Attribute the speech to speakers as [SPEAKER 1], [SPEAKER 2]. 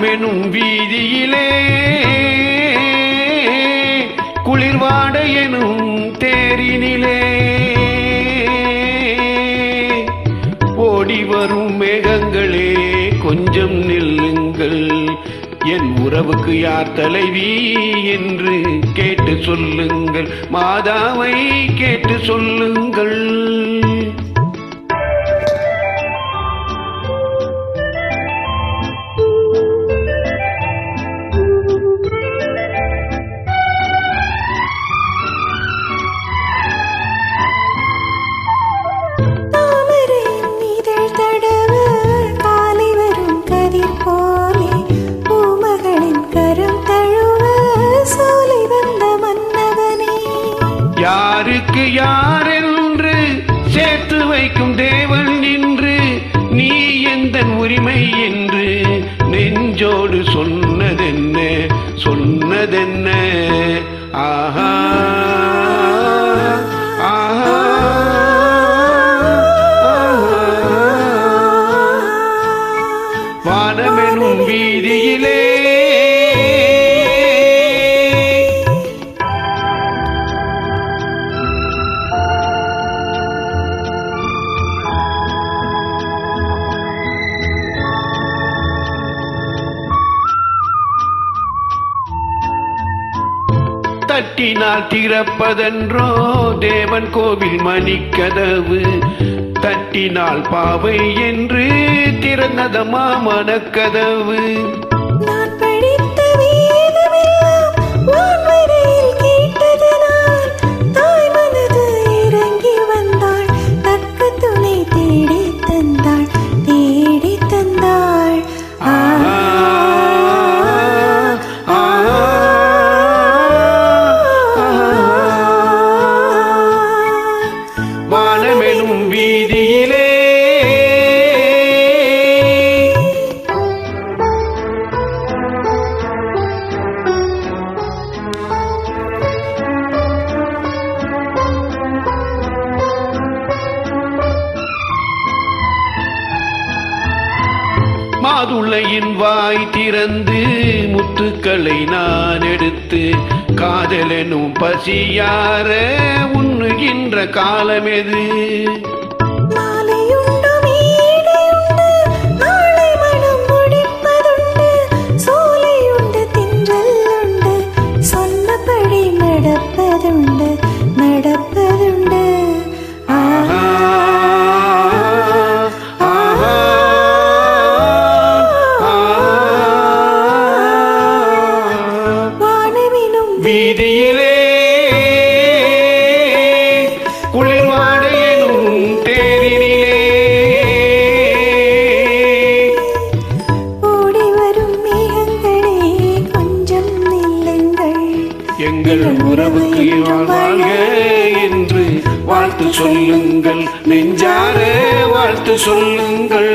[SPEAKER 1] வானமெனும் வீதியிலே குளிர்வாட எனும் தேரினிலே. ஓடி வரும் மேகங்களே கொஞ்சம் நில்லுங்கள். என் உறவுக்கு யார் தலைவி என்று கேட்டு சொல்லுங்கள். மாதாவை கேட்டு சொல்லுங்கள். யாருக்கு யாரென்று சேர்த்து வைக்கும் தேவன் நின்று நீ எந்த உரிமை என்று நெஞ்சோடு சொன்னதென்ன சொன்னதென்ன? ஆஹா. வானமெனும் வீதியிலே தட்டினால் திறப்பதென்றோ தேவன் கோவில் மணிக்கதவு. தட்டினால் பாவை என்று திறந்ததமா மனக்கதவு.
[SPEAKER 2] தாய் மனது இறங்கி வந்தாள் தக்க துணை தேடி தந்தாள்.
[SPEAKER 1] மாதுளையின் வாய் திறந்து முத்துக்களை நான் எடுத்து காதலெனும் பசியார உண்ணுகின்ற காலமெது. வீதியிலே குளிர்வாட எனும் தேரினிலே.
[SPEAKER 2] ஓடி வரும் மேகங்களே கொஞ்சம் நில்லுங்கள்
[SPEAKER 1] எங்கள் உறவுக்கு வாழ்க என்று வாழ்த்து சொல்லுங்கள். நெஞ்சார வாழ்த்து சொல்லுங்கள்.